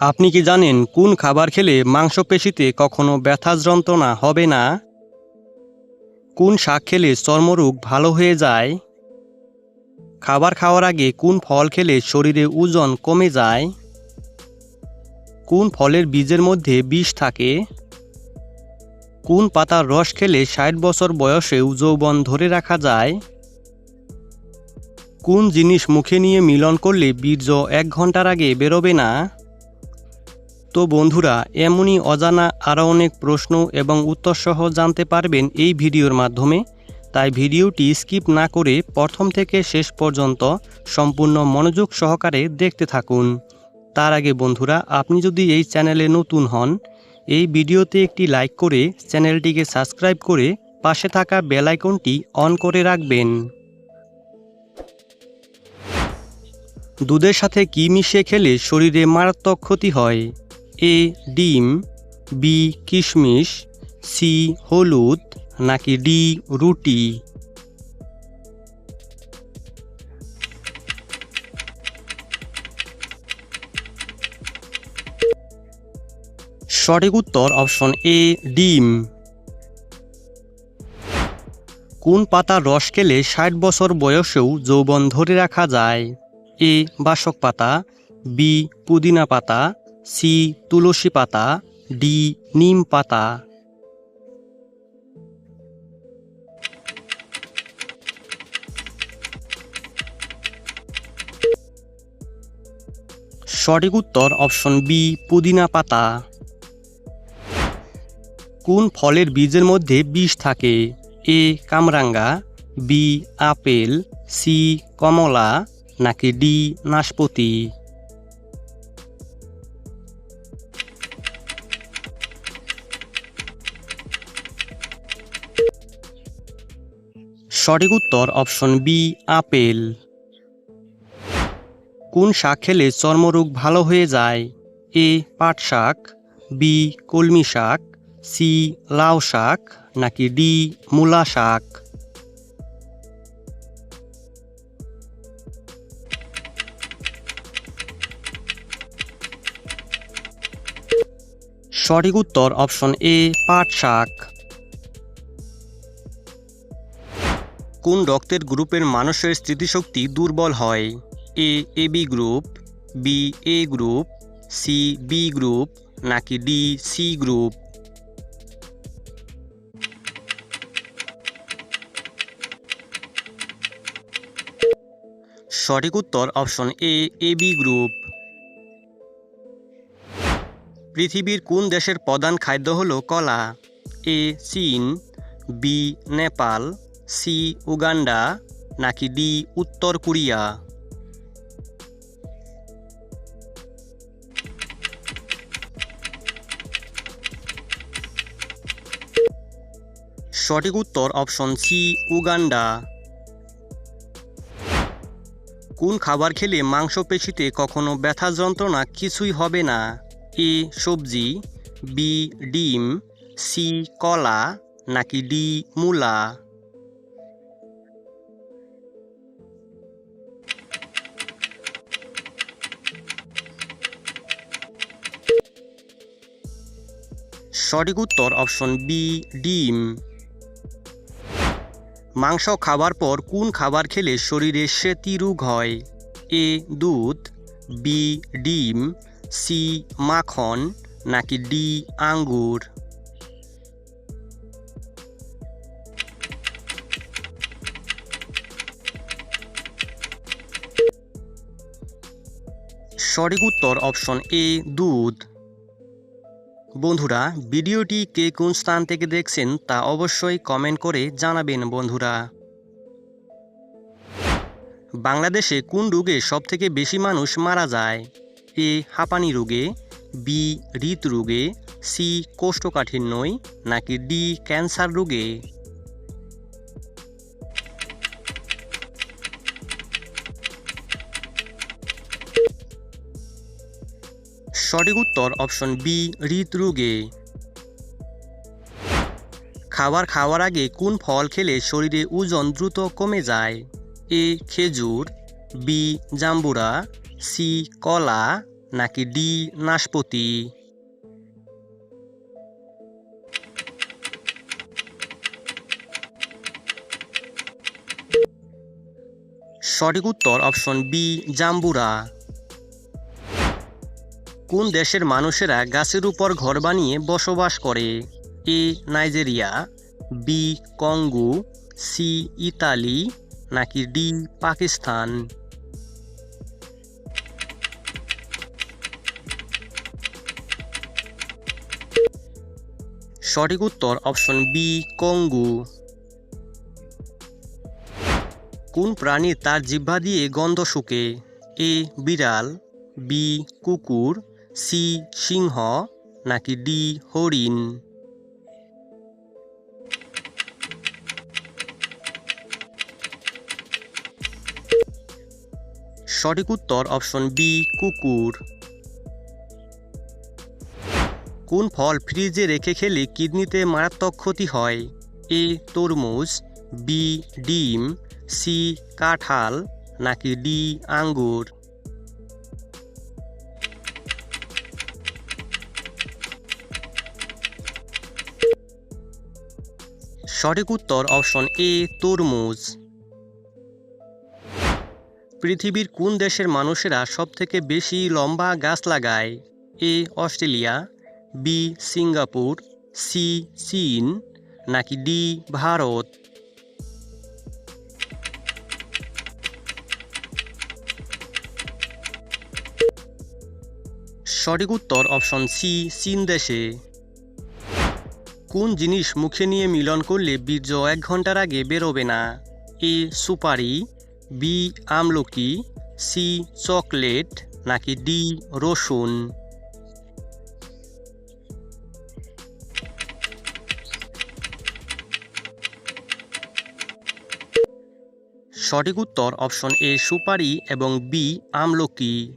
আপনি কি জানেন কোন খাবার খেলে মাংসপেশিতে কখনো ব্যথা যন্ত্রণা হবে না? কোন শাক খেলে চর্মরোগ ভালো হয়ে যায়? খাবার খাওয়ার আগে কোন ফল খেলে শরীরে ওজন কমে যায়? কোন ফলের বীজের মধ্যে বিষ থাকে? কোন পাতার রস খেলে ষাট বছর বয়সেও যৌবন ধরে রাখা যায়? কোন জিনিস মুখে নিয়ে মিলন করলে বীর্য এক ঘণ্টার আগে বেরোবে না? তো বন্ধুরা, এমনই অজানা আরও অনেক প্রশ্ন এবং উত্তরসহ জানতে পারবেন এই ভিডিওর মাধ্যমে। তাই ভিডিওটি স্কিপ না করে প্রথম থেকে শেষ পর্যন্ত সম্পূর্ণ মনোযোগ সহকারে দেখতে থাকুন। তার আগে বন্ধুরা, আপনি যদি এই চ্যানেলে নতুন হন, এই ভিডিওতে একটি লাইক করে চ্যানেলটিকে সাবস্ক্রাইব করে পাশে থাকা বেল আইকনটি অন করে রাখবেন। দুধের সাথে কি মিশিয়ে খেলে শরীরে মারাত্মক ক্ষতি হয়? এ ডিম, বি কিশমিশ, সি হলুদ, নাকি ডি রুটি? সঠিক উত্তর অপশন এ, ডিম। কোন পাতার রস খেলে ষাট বছর বয়সেও যৌবন ধরে রাখা যায়? এ, বাসক পাতা, বি, পুদিনা পাতা সি তুলসী পাতা, ডি নিম পাতা। সঠিক উত্তর অপশন বি, পুদিনা পাতা। কোন ফলের বীজের মধ্যে বিষ থাকে? এ, কামরাঙ্গা, বি, আপেল, সি, কমলা, নাকি ডি, নাশপাতি? সঠিক উত্তর অপশন বি, আপেল। কোন শাক খেলে চর্মরোগ ভালো হয়ে যায়? এ, পাট শাক, বি, কলমি শাক, সি, লাউ শাক, নাকি ডি, মূলা শাক? সঠিক উত্তর অপশন এ, পাট শাক। কোন রক্তের গ্রুপের মানুষের স্মৃতিশক্তি দুর্বল হয়? A A, B group, B, A group, C, B group, নাকি ডি, সি গ্রুপ? সঠিক উত্তর option A A, B group. পৃথিবীর কোন দেশের প্রধান খাদ্য হলো কলা? এ, চীন, বি, নেপাল সি উগান্ডা নাকি ডি উত্তর কোরিয়া? সঠিক উত্তর অপশন সি উগান্ডা কোন খাবার খেলে মাংসপেশিতে কখনো ব্যথা যন্ত্রণা কিছুই হবে না? এ সবজি, বি ডিম, সি কলা, নাকি ডি মূলা? সঠিক উত্তর অপশন বি ডিম। মাংস খাবার পর কোন খাবার খেলে শরীরে রোগ হয়? এ দুধ বি ডিম সি মাখন, নাকি ডি আঙ্গুর? সঠিক উত্তর অপশন এ দুধ। বন্ধুরা, ভিডিওটি কে কোন স্থান থেকে দেখছেন তা অবশ্যই কমেন্ট করে জানাবেন বন্ধুরা। বাংলাদেশে কোন রোগে সবথেকে বেশি মানুষ মারা যায়? এ, হাঁপানি রোগে, বি, হৃদরোগে, সি, কোষ্ঠকাঠিন্যই, নাকি ডি, ক্যান্সার রোগে? সঠিক উত্তর অপশন বি, হৃদরোগে। খাবার খাওয়ার আগে কোন ফল খেলে শরীরে ওজন দ্রুত কমে যায়? এ, খেজুর, বি, জাম্বুরা, সি, কলা, নাকি ডি, নাশপতি? সঠিক উত্তর অপশন বি, জাম্বুরা। কোন দেশের মানুষেরা গাছের উপর ঘর বানিয়ে বসবাস করে? A, Nigeria, B, Congo, C, Italy, নাকি ডি, পাকিস্তান? সঠিক উত্তর অপশন বি, কঙ্গো। কোন প্রাণী তার জিহ্বা দিয়ে গন্ধ শুকে? এ, বিড়াল, বি, কুকুর সি সিংহ নাকি ডি হরিণ? সঠিক উত্তর অপশন বি, কুকুর। কোন ফল ফ্রিজে রেখে খেলে কিডনিতে মারাত্মক ক্ষতি হয়? এ, তরমুজ, বি, ডিম, সি, কাঁঠাল, নাকি ডি, আঙ্গুর? সঠিক উত্তর অপশন এ, তরমুজ। পৃথিবীর কোন দেশের মানুষেরা সবথেকে বেশি লম্বা গাছ লাগায়? A, Australia, B, Singapore, C, চীন, নাকি ডি, ভারত? সঠিক উত্তর অপশন সি, চীন দেশে। কোন জিনিস মুখে নিয়ে মিলন করলে বীর্য এক ঘণ্টার আগে বেরোবে না? এ, সুপারি, বি, আমলকি, সি, চকলেট, নাকি ডি, রসুন? সঠিক উত্তর অপশন এ, সুপারি এবং বি, আমলকি।